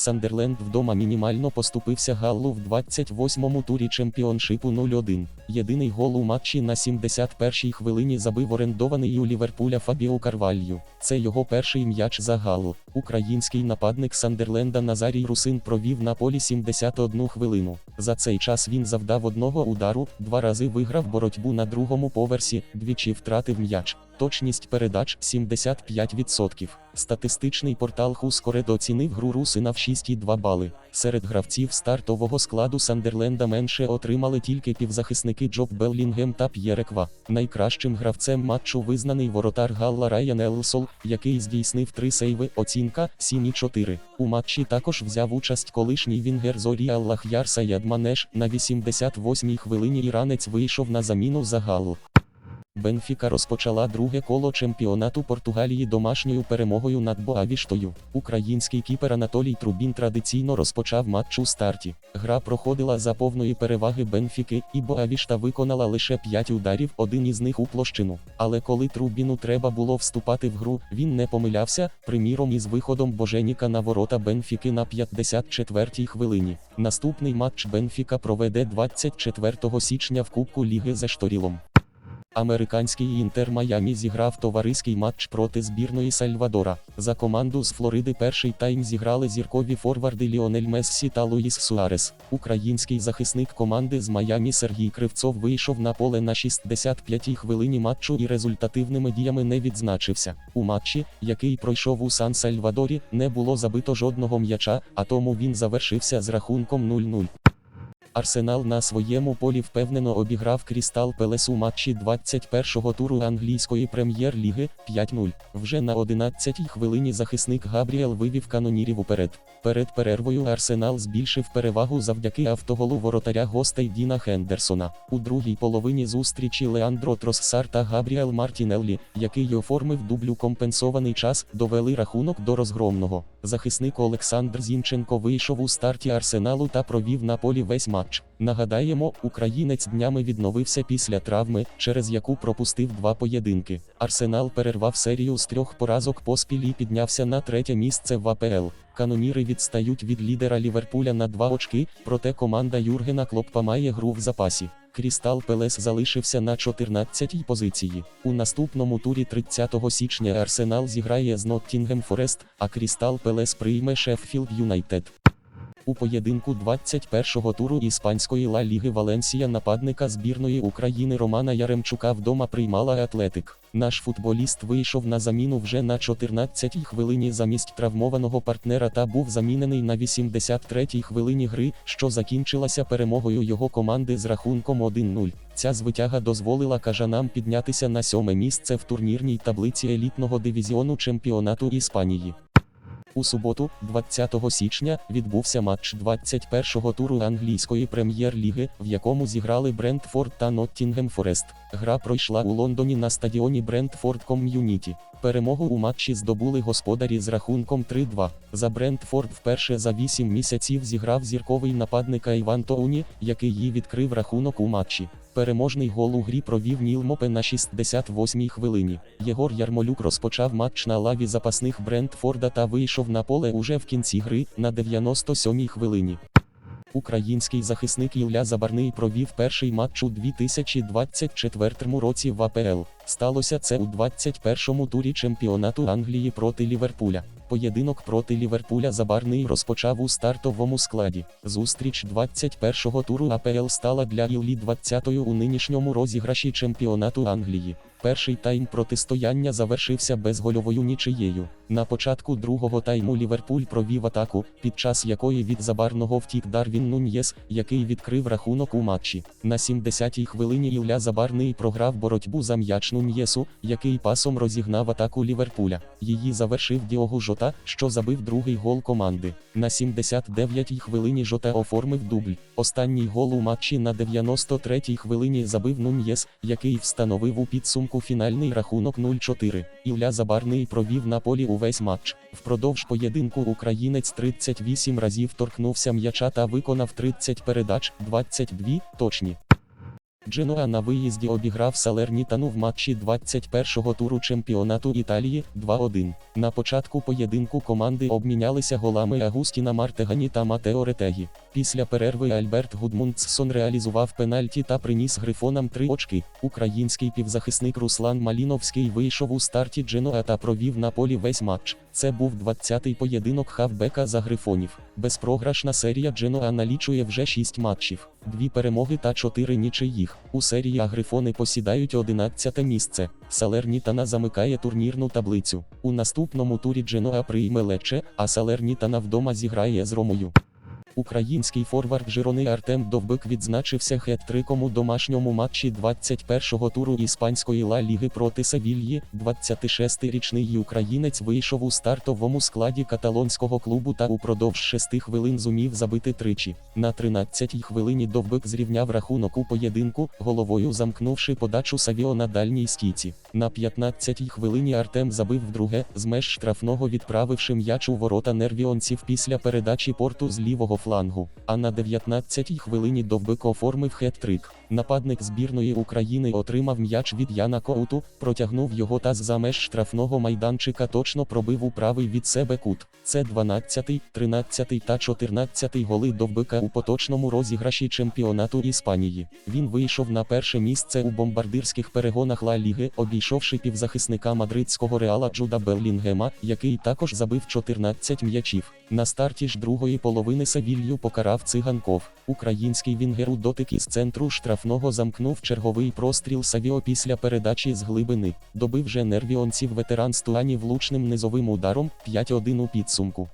Сандерленд вдома мінімально поступився Галлу в 28-му турі чемпіоншипу 0-1. Єдиний гол у матчі на 71-й хвилині забив орендований у Ліверпуля Фабіо Карвалью. Це його перший м'яч за Галлу. Український нападник Сандерленда Назарій Русин провів на полі 71 хвилину. За цей час він завдав одного удару, два рази виграв боротьбу на другому поверсі, двічі втратив м'яч. Точність передач 75%. Статистичний портал Хускоред оцінив гру Русина в 6,2 бали. Серед гравців стартового складу Сандерленда менше отримали тільки півзахисники Джоб Беллінгем та П'єреква. Найкращим гравцем матчу визнаний воротар Галла Райан Елсол, який здійснив три сейви, оцінка 7,4. У матчі також взяв участь колишній вінгер Зорі Аллахяр Саєд Манеш. На 88-й хвилині іранець вийшов на заміну за Галл. Бенфіка розпочала друге коло чемпіонату Португалії домашньою перемогою над Боавіштою. Український кіпер Анатолій Трубін традиційно розпочав матч у старті. Гра проходила за повної переваги Бенфіки, і Боавішта виконала лише 5 ударів, один із них у площину. Але коли Трубіну треба було вступати в гру, він не помилявся, приміром із виходом Боженіка на ворота Бенфіки на 54-й хвилині. Наступний матч Бенфіка проведе 24 січня в Кубку Ліги за Шторілом. Американський Інтер Майамі зіграв товариський матч проти збірної Сальвадора. За команду з Флориди перший тайм зіграли зіркові форварди Ліонель Мессі та Луїс Суарес. Український захисник команди з Майамі Сергій Кривцов вийшов на поле на 65-й хвилині матчу і результативними діями не відзначився. У матчі, який пройшов у Сан Сальвадорі, не було забито жодного м'яча, а тому він завершився з рахунком 0-0. Арсенал на своєму полі впевнено обіграв Крістал Пелес у матчі 21-го туру англійської прем'єр-ліги 5-0. Вже на 11-й хвилині захисник Габріел вивів канонірів уперед. Перед перервою Арсенал збільшив перевагу завдяки автоголу воротаря гостей Діна Хендерсона. У другій половині зустрічі Леандро Троссар та Габріел Мартінеллі, який оформив дублю компенсований час, довели рахунок до розгромного. Захисник Олександр Зінченко вийшов у старті Арсеналу та провів на полі весь матч. Нагадаємо, українець днями відновився після травми, через яку пропустив два поєдинки. Арсенал перервав серію з трьох поразок поспіль і піднявся на третє місце в АПЛ. Каноніри відстають від лідера Ліверпуля на два очки, проте команда Юргена Клоппа має гру в запасі. Крістал Пелес залишився на 14-й позиції. У наступному турі 30 січня Арсенал зіграє з Ноттінгем Форест, а Крістал Пелес прийме Шеффілд Юнайтед. У поєдинку 21-го туру іспанської Ла Ліги Валенсія нападника збірної України Романа Яремчука вдома приймала Атлетик. Наш футболіст вийшов на заміну вже на 14-й хвилині замість травмованого партнера та був замінений на 83-й хвилині гри, що закінчилася перемогою його команди з рахунком 1-0. Ця звитяга дозволила кажанам піднятися на сьоме місце в турнірній таблиці елітного дивізіону чемпіонату Іспанії. У суботу, 20 січня, відбувся матч 21-го туру англійської прем'єр-ліги, в якому зіграли Брентфорд та Ноттінгем Форест. Гра пройшла у Лондоні на стадіоні Брентфорд Ком'юніті. Перемогу у матчі здобули господарі з рахунком 3-2. За Брентфорд вперше за 8 місяців зіграв зірковий нападника Іван Тоуні, який їй відкрив рахунок у матчі. Переможний гол у грі провів Ніл Мопе на 68-й хвилині. Єгор Ярмолюк розпочав матч на лаві запасних Брентфорда та вийшов на поле уже в кінці гри на 97-й хвилині. Український захисник Ілля Забарний провів перший матч у 2024 році в АПЛ. Сталося це у 21-му турі чемпіонату Англії проти Ліверпуля. Поєдинок проти Ліверпуля Забарний розпочав у стартовому складі. Зустріч 21-го туру АПЛ стала для Іллі 20-ю у нинішньому розіграші чемпіонату Англії. Перший тайм протистояння завершився безгольовою нічиєю. На початку другого тайму Ліверпуль провів атаку, під час якої від забарного втік Дарвін Нуньєс, який відкрив рахунок у матчі. На 70-й хвилині Ілля Забарний програв боротьбу за м'яч Нуньєсу, який пасом розігнав атаку Ліверпуля. Її завершив Діогу Жота, що забив другий гол команди. На 79-й хвилині Жота оформив дубль. Останній гол у матчі на 93-й хвилині забив Нуньєс, який встановив у підсумку фінальний рахунок 0-4. Ілля Забарний провів на полі увесь матч. Впродовж поєдинку українець 38 разів торкнувся м'яча та виконав 30 передач, 22 точні. Дженуа на виїзді обіграв Салернітану в матчі 21-го туру чемпіонату Італії 2-1. На початку поєдинку команди обмінялися голами Агустіна Мартегані та Матео Ретегі. Після перерви Альберт Гудмундсон реалізував пенальті та приніс грифонам три очки. Український півзахисник Руслан Маліновський вийшов у старті Дженуа та провів на полі весь матч. Це був 20-й поєдинок хавбека за грифонів. Безпрограшна серія Дженуа налічує вже 6 матчів, дві перемоги та чотири нічиїх. У серії А грифони посідають 11 місце. Салернітана замикає турнірну таблицю. У наступному турі Дженоа прийме Лече, а Салернітана вдома зіграє з Ромою. Український форвард Жирони Артем Довбик відзначився хет-триком у домашньому матчі 21-го туру іспанської Ла Ліги проти Севільї. 26-річний українець вийшов у стартовому складі каталонського клубу та упродовж 6 хвилин зумів забити тричі. На 13-й хвилині Довбик зрівняв рахунок у поєдинку, головою замкнувши подачу Савіо на дальній стійці. На 15-й хвилині Артем забив вдруге, з меж штрафного відправивши м'яч у ворота нервіонців після передачі порту з лівого флангу. А на 19-й хвилині Довбик оформив хет-трик. Нападник збірної України отримав м'яч від Яна Коуту, протягнув його та з-за меж штрафного майданчика точно пробив у правий від себе кут. Це 12-й, 13-й та 14-й голи Довбика у поточному розіграші чемпіонату Іспанії. Він вийшов на перше місце у бомбардирських перегонах Ла Ліги, обійшовши півзахисника мадридського реала Джуда Беллінгема, який також забив 14 м'ячів. На старті ж другої половини Севілью покарав циганков. Український вінгер у дотик із центру штрафного замкнув черговий простріл Савіо після передачі з глибини. Добив же нервіонців ветеран Стуані влучним низовим ударом 5-1 у підсумку.